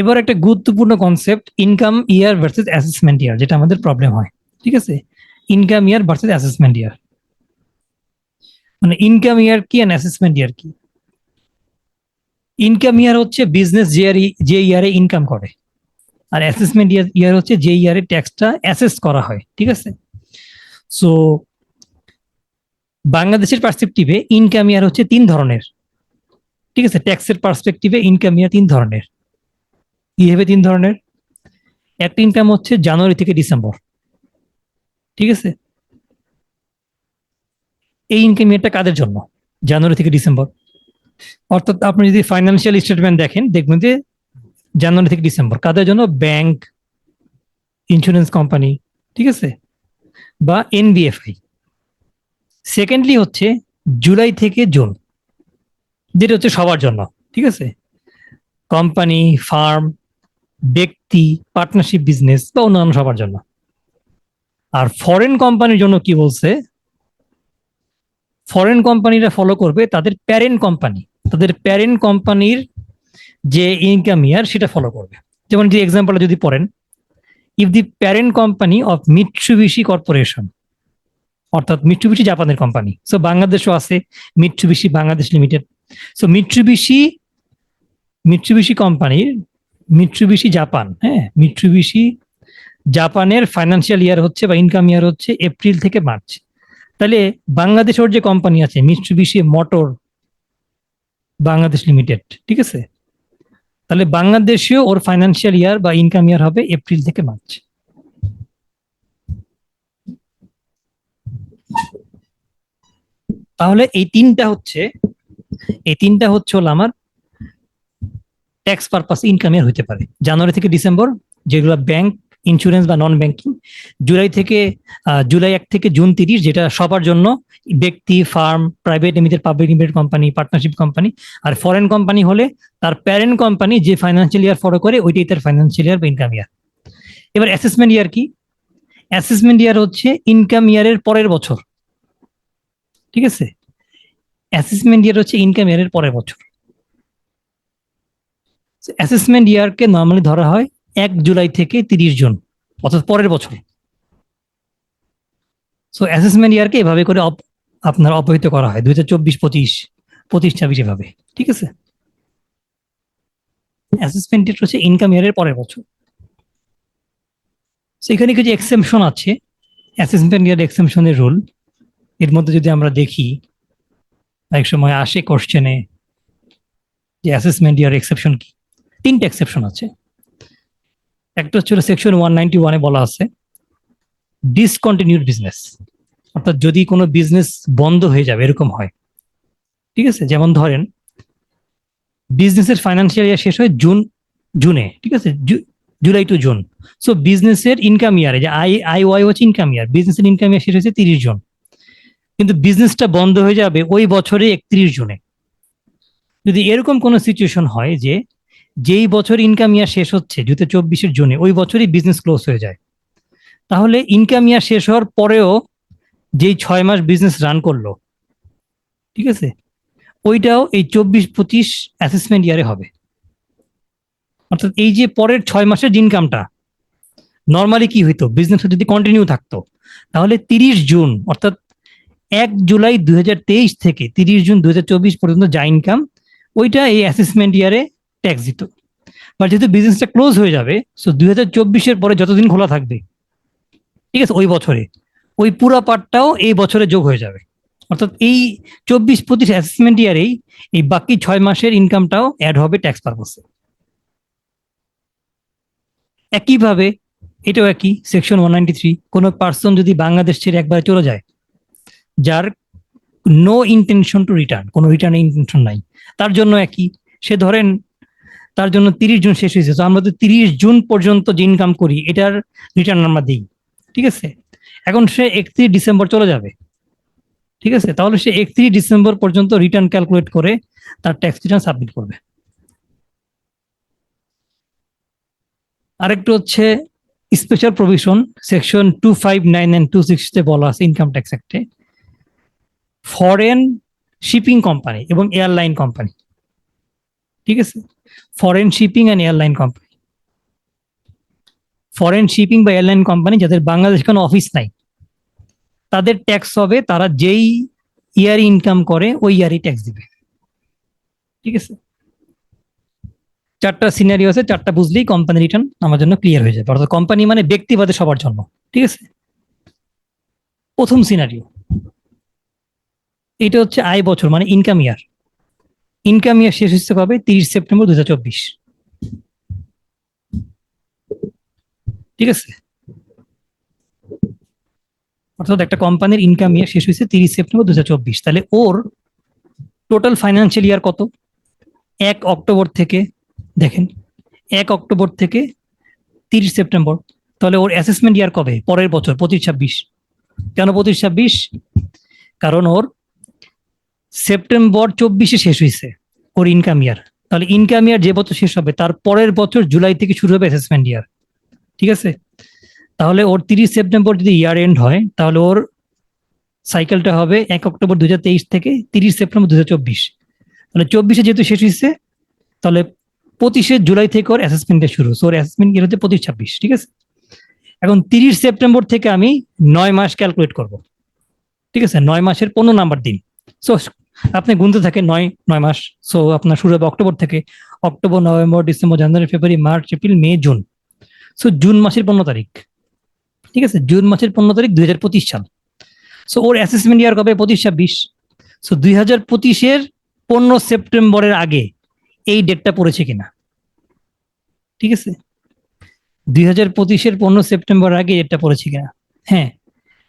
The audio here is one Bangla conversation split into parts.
এবার একটা গুরুত্বপূর্ণ concept income year versus assessment year যেটা আমাদের প্রবলেম হয়, ঠিক আছে? Income year versus assessment year মানে ইনকাম ইয়ার কি অ্যান্ড অ্যাসেসমেন্ট ইয়ার কি? ইনকাম ইয়ার হচ্ছে বিজনেস যে ইয়ার যে ইয়ারে ইনকাম করে, আর অ্যাসেসমেন্ট ইয়ার ইয়ার হচ্ছে যে ইয়ারে ট্যাক্সটা অ্যাসেস করা হয়, ঠিক আছে? সো বাংলাদেশের পার্সপেক্টিভে ইনকাম ইয়ার হচ্ছে তিন ধরনের, ঠিক আছে? ট্যাক্সের পার্সপেক্টিভে ইনকাম ইয়ার তিন ধরনের। কি হবে তিন ধরনের? একটা ইনকাম হচ্ছে জানুয়ারি থেকে ডিসেম্বর। ঠিক আছে? এই ইনকাম ইয়ারটা কাদের জন্য? জানুয়ারি থেকে ডিসেম্বর। অর্থাৎ আপনি যদি ফাইন্যান্সিয়াল স্টেটমেন্ট দেখেন, দেখবেন যে জানুয়ারি থেকে ডিসেম্বর। কাদের জন্য? ব্যাংক ইন্স্যুরেন্স কোম্পানি ঠিক আছে? বা এনবিএফআই সেকেন্ডলি হচ্ছে জুলাই থেকে জুন যেটা হচ্ছে সবার জন্য, ঠিক আছে? কোম্পানি ফার্ম ব্যক্তি পার্টনারশিপ বিজনেস বা অন্যান্য সবার জন্য। আর ফরেন কোম্পানির জন্য কি বলছে? ফরেন কোম্পানিরা ফলো করবে তাদের প্যারেন্ট কোম্পানি তাদের প্যারেন্ট কোম্পানির যে ইনকাম ইয়ার সেটা ফলো করবে। যেমন যে এক্সাম্পলটা যদি পড়েন if the parent company of Mitsubishi corporation অর্থাৎ মিটসুবিশি জাপানের কোম্পানি সো বাংলাদেশও আছে Mitsubishi Bangladesh limited so Mitsubishi Mitsubishi কোম্পানির মিটসুবিশি জাপান হ্যাঁ? মিটসুবিশি জাপানের ফাইন্যান্সিয়াল ইয়ার হচ্ছে বা ইনকাম ইয়ার হচ্ছে এপ্রিল থেকে মার্চ তাহলে বাংলাদেশ ওর যে কোম্পানি আছে মিটসুবিশি মোটর বাংলাদেশ লিমিটেড ঠিক আছে? তাহলে বাংলাদেশেও ওর ফাইন্যান্সিয়াল ইয়ার বা ইনকাম ইয়ার হবে এপ্রিল থেকে মার্চ তাহলে এই তিনটা হচ্ছে, এই তিনটা হচ্ছে হলো আমার ট্যাক্স পারপাস ইনকাম ইয়ার হতে পারে। জানুয়ারি থেকে ডিসেম্বর যেগুলো ব্যাংক ইন্স্যুরেন্স বা নন ব্যাংকিং জুলাই থেকে জুলাই এক থেকে জুন তিরিশ, যেটা সবার জন্য ব্যক্তি firm private limited public limited company partnership company আর ফরেন কোম্পানি হলে তার প্যারেন্ট কোম্পানি যে ফাইন্যান্সিয়াল ইয়ার ফলো করে, ওইটাই তার ফাইন্যান্সিয়াল ইয়ার বা ইনকাম ইয়ার এবার অ্যাসেসমেন্ট ইয়ার কি? অ্যাসেসমেন্ট ইয়ার হচ্ছে ইনকাম ইয়ারের পরের বছর। ঠিক আছে? অ্যাসেসমেন্ট ইয়ার হচ্ছে ইনকাম ইয়ারের পরের বছর। অ্যাসেসমেন্ট ইয়ারকে নর্মালি ধরা হয় এক জুলাই থেকে তিরিশ জুন, অর্থাৎ পরের বছর। সো অ্যাসেসমেন্ট ইয়ারকে এভাবে করে আপনার অপহিত করা হয়, দুই হাজার চব্বিশ, পঁচিশ পঁচিশ, ছাব্বিশ এভাবে, ঠিক আছে? অ্যাসেসমেন্ট হচ্ছে ইনকাম ইয়ারের পরের বছর। সেখানে কিছু এক্সেমশন আছে। অ্যাসেসমেন্ট ইয়ার এক্সেমশনের রুল এর মধ্যে যদি আমরা দেখি এক সময় আসে কোশ্চেনে যে অ্যাসেসমেন্ট ইয়ার এক্সেপশন কি? তিনটে এক্সেপশন আছে। একটা হচ্ছে সেকশন ওয়ান নাইনটি ওয়ানে বলা আছে ডিসকন্টিনিউড বিজনেস অর্থাৎ যদি কোনো বিজনেস বন্ধ হয়ে যাবে, এরকম হয়। ঠিক আছে? যেমন ধরেন বিজনেসের ফাইন্যান্সিয়াল ইয়ার শেষ হয় জুন জুনে ঠিক আছে? জুলাই টু জুন সো বিজনেসের ইনকাম ইয়ারে যে আই আই ওয়াই হচ্ছে ইনকাম ইয়ার বিজনেসের ইনকাম ইয়ার শেষ হয়েছে তিরিশ জুন কিন্তু বিজনেসটা বন্ধ হয়ে যাবে ওই বছরে একত্রিশ জুনে যদি এরকম কোনো সিচুয়েশন হয় যে যেই বছর ইনকাম ইয়ার শেষ হচ্ছে দু চব্বিশের জুনে, ওই বছরই বিজনেস ক্লোজ হয়ে যায়। তাহলে ইনকাম ইয়ার শেষ হওয়ার পরেও যেই ছয় মাস বিজনেস রান করল, ঠিক আছে? ওইটাও এই চব্বিশ, পঁচিশ অ্যাসেসমেন্ট ইয়ারে হবে। অর্থাৎ এই যে পরের ছয় মাসের ইনকামটা নর্মালি কি হইতো? বিজনেস যদি কন্টিনিউ থাকতো, তাহলে তিরিশ জুন, অর্থাৎ এক জুলাই দু হাজার তেইশ থেকে তিরিশ জুন দুই হাজার চব্বিশ পর্যন্ত যা ইনকাম ওইটা এই অ্যাসেসমেন্ট ইয়ারে ট্যাক্স দিত বা যেহেতু বিজনেসটা ক্লোজ হয়ে যাবে সো দুই হাজার চব্বিশের পরে যতদিন খোলা থাকবে, ঠিক আছে, ওই বছরে, ওই পুরো পার্টটাও এই বছরে যোগ হয়ে যাবে। অর্থাৎ এই চব্বিশ, পঁচিশ অ্যাসেসমেন্ট ইয়ারেই এই বাকি ছয় মাসের ইনকামটাও অ্যাড হবে ট্যাক্স পারপসে একইভাবে, এটাও একই সেকশন ওয়ান নাইনটি থ্রি কোনো পার্সন যদি বাংলাদেশ ছেড়ে একবারে চলে যায়, যার নো ইন্টেনশন টু রিটার্ন কোনো রিটার্নের ইন্টেনশন নাই, তার জন্য একই। সে ধরেন তার জন্য তিরিশ জুন শেষ হয়েছে। তো আমরা তো তিরিশ জুন পর্যন্ত যে ইনকাম করি, এটার রিটার্ন আমরা দিই। ঠিক আছে? এখন সে একত্রিশ ডিসেম্বর চলে যাবে। ঠিক আছে? তাহলে সে একত্রিশ ডিসেম্বর পর্যন্ত রিটার্ন ক্যালকুলেট করে তার ট্যাক্স রিটার্ন সাবমিট করবে। আরেকটু হচ্ছে special provision section two five nine and two সিক্সতে বলা আছে ইনকাম ট্যাক্স অ্যাক্টে ফরেন শিপিং কোম্পানি এবং এয়ারলাইন কোম্পানি ঠিক আছে? Foreign shipping and airline company foreign shipping বা এয়ারলাইন কোম্পানি যাদের বাংলাদেশ কোনো অফিস নাই, তাদের ট্যাক্স হবে, তারা যেই ইয়ারই ইনকাম করে, ওই ইয়ারই ট্যাক্স দিবে। ঠিক আছে? চারটা সিনারি আছে, চারটা বুঝলেই কোম্পানি রিটার্ন আমার জন্য ক্লিয়ার হয়ে যাবে। অর্থাৎ কোম্পানি মানে ব্যক্তিবাদে সবার জন্য ঠিক আছে? প্রথম সিনারিও এটা হচ্ছে আয় বছর মানে ইনকাম ইয়ার ইনকাম ইয়ার শেষ হচ্ছে কবে? তিরিশ সেপ্টেম্বর দুহাজার চব্বিশ। ঠিক আছে? অর্থাৎ একটা কোম্পানির ইনকাম ইয়ার শেষ হয়েছে তিরিশ সেপ্টেম্বর দুহাজার চব্বিশ। তাহলে ওর টোটাল ফাইন্যান্সিয়াল ইয়ার কত? এক অক্টোবর থেকে, দেখেন, এক অক্টোবর থেকে তিরিশ সেপ্টেম্বর তাহলে ওর অ্যাসেসমেন্ট ইয়ার কবে? পরের বছর, পঁচিশ ছাব্বিশ। কেন পঁচিশ ছাব্বিশ? কারণ ওর সেপ্টেম্বর চব্বিশে শেষ হয়েছে ওর ইনকাম ইয়ার তাহলে ইনকাম ইয়ার যে বছর শেষ হবে, তার পরের বছর জুলাই থেকে শুরু হবে অ্যাসেসমেন্ট ইয়ার ঠিক আছে? তাহলে ওর তিরিশ সেপ্টেম্বর যদি ইয়ার এন্ড হয়, তাহলে ওর সাইকেলটা হবে এক অক্টোবর দু হাজার তেইশ থেকে তিরিশ সেপ্টেম্বর দুই হাজার চব্বিশ। তাহলে চব্বিশে যেহেতু শেষ হয়েছে, তাহলে পঁচিশে জুলাই থেকে ওর অ্যাসেসমেন্টটা শুরু। ওর অ্যাসেসমেন্ট ইয়ার হচ্ছে পঁচিশ ছাব্বিশ, ঠিক আছে? এখন তিরিশ সেপ্টেম্বর থেকে আমি নয় মাস ক্যালকুলেট করব। ঠিক আছে? নয় মাসের পনেরো নাম্বার দিন। সো আপনি গুনতে থাকেন নয় নয় মাস। সো আপনার শুরু হবে অক্টোবর থেকে। October, November, December, January, February, March, April, May, June. So June মাসের পনেরো তারিখ। ঠিক আছে? জুন মাসের পনেরো তারিখ দুই হাজার পঁচিশ সাল। সো ওর অ্যাসেসমেন্ট ইয়ার কবে? পঁচিশ ছাব্বিশ। সো দুই হাজার পঁচিশের পনেরো সেপ্টেম্বরের আগে এই ডেটটা পড়েছে কিনা? ঠিক আছে? দুই হাজার পঁচিশের পনেরো সেপ্টেম্বর আগে ডেটটা পড়েছে কিনা? হ্যাঁ।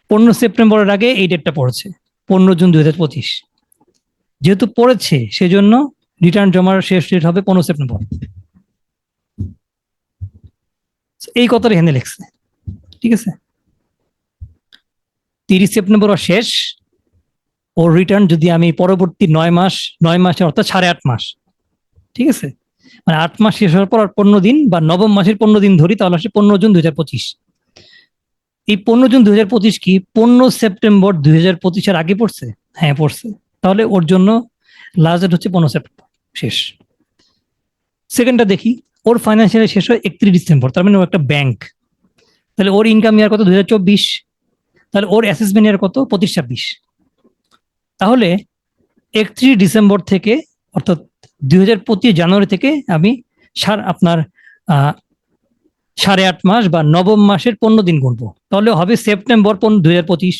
পনেরো সেপ্টেম্বরের আগে এই ডেটটা পড়েছে। পনেরো জুন দুই হাজার পঁচিশ। যেহেতু পড়েছে, সেজন্য রিটার্ন জমার শেষ ডেট হবে পনেরো সেপ্টেম্বর। এই কথাটা এখানে লিখছে। ঠিক আছে? তিরিশ সেপ্টেম্বর শেষ ওর রিটার্ন যদি আমি পরবর্তী নয় মাস, নয় মাসে অর্থাৎ সাড়ে আট মাস, ঠিক আছে? মানে আট মাস শেষ হওয়ার পর আর পনেরো দিন বা নবম মাসের পনেরো দিন ধরি, তাহলে আসে পনেরো জুন দুই হাজার পঁচিশ। এই পনেরো জুন দুই হাজার পঁচিশ কি পনেরো সেপ্টেম্বর দুই হাজার পঁচিশের আগে পড়ছে? হ্যাঁ পড়ছে। তাহলে ওর জন্য লাস্ট হচ্ছে পনেরো সেপ্টেম্বর শেষ। সেকেন্ডটা দেখি, ওর ফাইন্যান্সিয়াল শেষ হয় একত্রিশ ডিসেম্বর তার মানে ও একটা ব্যাংক তাহলে ওর ইনকাম ইয়ার কত? দুই হাজার চব্বিশ। তাহলে ওর অ্যাসেসমেন্ট ইয়ার কত? পঁচিশ ছাব্বিশ। তাহলে একত্রিশ ডিসেম্বর থেকে, অর্থাৎ দুই হাজার পঁচিশ জানুয়ারি থেকে আমি সার, আপনার সাড়ে আট মাস বা নবম মাসের পনেরো দিন গুনবো। তাহলে হবে সেপ্টেম্বর পনেরো দুই হাজার পঁচিশ।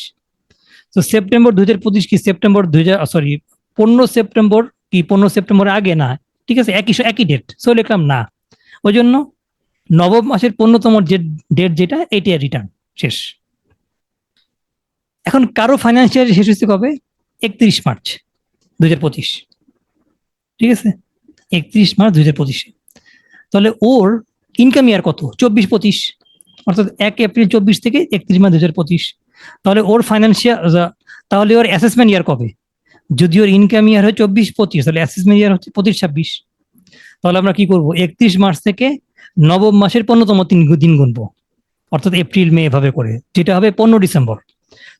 তো সেপ্টেম্বর দুই হাজার পঁচিশ কি সেপ্টেম্বর দুই হাজার সরি পনেরো সেপ্টেম্বর কি পনেরো সেপ্টেম্বর আগে না? ঠিক আছে, একই একই ডেট সো লিখলাম না। ওই জন্য নবম মাসের পনেরোতম যে ডেট যেটা এটাই রিটার্ন শেষ। এখন কারও ফাইন্যান্সিয়াল শেষ হচ্ছে কবে? একত্রিশ মার্চ দুই হাজার পঁচিশ। ঠিক আছে? একত্রিশ মার্চ দুই হাজার পঁচিশে। তাহলে ওর ইনকাম ইয়ার কত? চব্বিশ পঁচিশ। অর্থাৎ এক এপ্রিল চব্বিশ থেকে একত্রিশ মার্চ দুই হাজার পঁচিশ। তাহলে ওর ফাইন্যান্সিয়াল তাহলে ওর অ্যাসেসমেন্ট ইয়ার কবে? যদি ওর ইনকাম ইয়ার হয় চব্বিশ, পঁচিশ, তাহলে অ্যাসেসমেন্ট ইয়ার হচ্ছে পঁচিশ, ছাব্বিশ। তাহলে আমরা কি করব? একত্রিশ মার্চ থেকে নবম মাসের পনেরোতম তিন দিন গুনবো। অর্থাৎ এপ্রিল, মে এভাবে করে, যেটা হবে পনেরো ডিসেম্বর।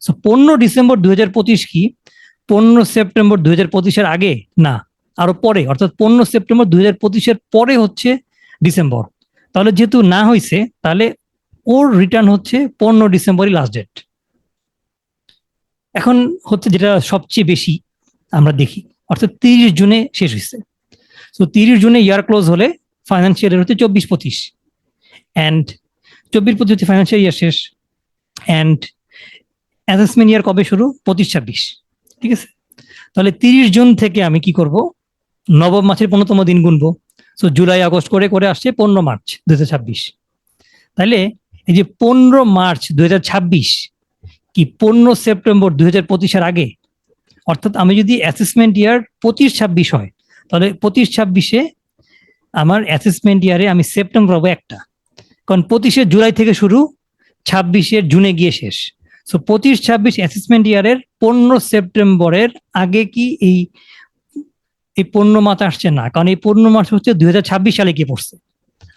সো পনেরো ডিসেম্বর দুই হাজার পঁচিশ কি? পনেরো সেপ্টেম্বর দুই হাজার আগে? না, আরও পরে, অর্থাৎ পনেরো সেপ্টেম্বর দুই হাজার পরে হচ্ছে ডিসেম্বর। তাহলে যেহেতু না হয়েছে তাহলে ওর রিটার্ন হচ্ছে পনেরো ডিসেম্বরই লাস্ট ডেট এখন হচ্ছে যেটা সবচেয়ে বেশি আমরা দেখি, অর্থাৎ তিরিশ জুনে শেষ হয়েছে। তো তিরিশ জুনে ইয়ার ক্লোজ হলে ফাইন্যান্সিয়াল ইয়ার হচ্ছে চব্বিশ পঁচিশ। অ্যান্ড চব্বিশ পঁচিশ হচ্ছে ফাইন্যান্সিয়াল ইয়ার শেষ। অ্যান্ড অ্যাসেসমেন্ট ইয়ার কবে শুরু? পঁচিশ ছাব্বিশ। ঠিক আছে? তাহলে তিরিশ জুন থেকে আমি কি করব? নবম মাসের পনেরোতম দিন গুনবো। সো জুলাই, আগস্ট করে করে আসছে পনেরো মার্চ দু ছাব্বিশ। তাহলে এই যে পনেরো মার্চ দু ছাব্বিশ কি পনেরো সেপ্টেম্বর দুই হাজার পঁচিশের আগে? অর্থাৎ আমি যদি অ্যাসেসমেন্ট ইয়ার পঁচিশ ছাব্বিশ হয়, তাহলে পঁচিশ ছাব্বিশে আমার অ্যাসেসমেন্ট ইয়ারে আমি সেপ্টেম্বর হব একটা। কারণ পঁচিশে জুলাই থেকে শুরু, ছাব্বিশে জুনে গিয়ে শেষ। সো পঁচিশ ছাব্বিশ অ্যাসেসমেন্ট ইয়ারের পনেরো সেপ্টেম্বরের আগে কি এই এই পনেরো মাস আসছে না? কারণ এই পনেরো মাস হচ্ছে দুই হাজার ছাব্বিশ সালে গিয়ে পড়ছে।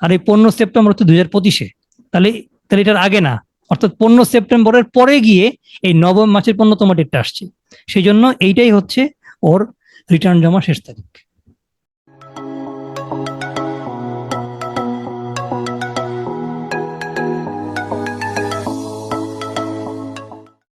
আর এই পনেরো সেপ্টেম্বর হচ্ছে দুই হাজার পঁচিশে। তাহলে তাহলে এটার আগে না। অর্থাৎ পনেরো সেপ্টেম্বরের পরে গিয়ে এই নবম মাসের পনেরোতম ডেটটা আসছে। সেই জন্য এইটাই হচ্ছে ওর রিটার্ন জমা শেষ তারিখ।